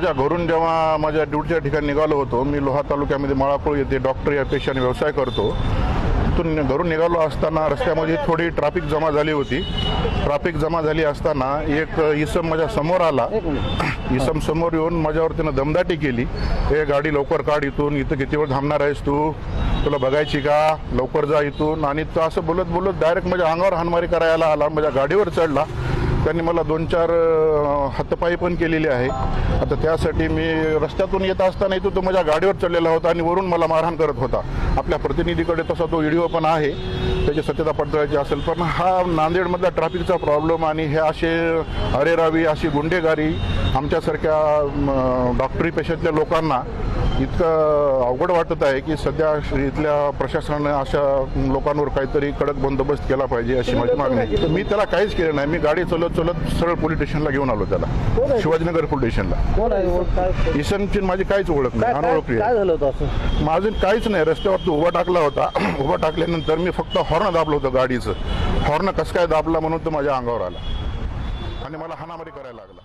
घरून जेव्हा माझ्या ड्युटीच्या ठिकाणी निघालो होतो मी लोहा तालुक्यामध्ये माळापूर येथे डॉक्टर या पेशाने व्यवसाय करतो. तिथून घरून निघालो असताना रस्त्यामध्ये थोडी ट्रॅफिक जमा झाली होती. ट्रॅफिक जमा झाली असताना एक इसम माझ्यासमोर आला. इसम समोर येऊन माझ्यावर त्यानं दमदाटी केली. हे गाडी लवकर काढ इथून इथं किती वेळ थांबणार आहेस तू? तुला बघायची का? लवकर जा इथून. आणि तो असं बोलत बोलत डायरेक्ट माझ्या अंगावर हानमारी करायला आला माझ्या गाडीवर चढला. त्यांनी मला दोन चार हातपायी पण केलेली आहे आता त्यासाठी मी रस्त्यातून येत असताना इथं तो माझ्या गाडीवर चढलेला होता आणि वरून मला मारहाण करत होता. आपल्या प्रतिनिधीकडे तसा तो व्हिडिओ पण आहे. त्याची सत्यता पडताळायची असेल पण हा नांदेडमधला ट्रॅफिकचा प्रॉब्लेम आणि हे असे अरेरावी अशी गुंडेगारी आमच्यासारख्या डॉक्टरी पेशातल्या लोकांना इतकं अवघड वाटत आहे की सध्या इथल्या प्रशासनाने अशा लोकांवर काहीतरी कडक बंदोबस्त केला पाहिजे अशी माझी मागणी आहे. मी त्याला काहीच केलं नाही. मी गाडी चलत चलत सरळ पोलीस स्टेशनला घेऊन आलो त्याला. शिवाजीनगर पोलीस स्टेशनला. इसनची माझी काहीच ओळख नाही. अनोळखी माझं काहीच नाही. रस्त्यावर तो उभा टाकला होता. उभा टाकल्यानंतर मी फक्त हॉर्न दाबलं होतं गाडीचं. हॉर्न कसं काय दाबला म्हणून तो माझ्या अंगावर आला. आणि मला हाणामारी करायला लागला.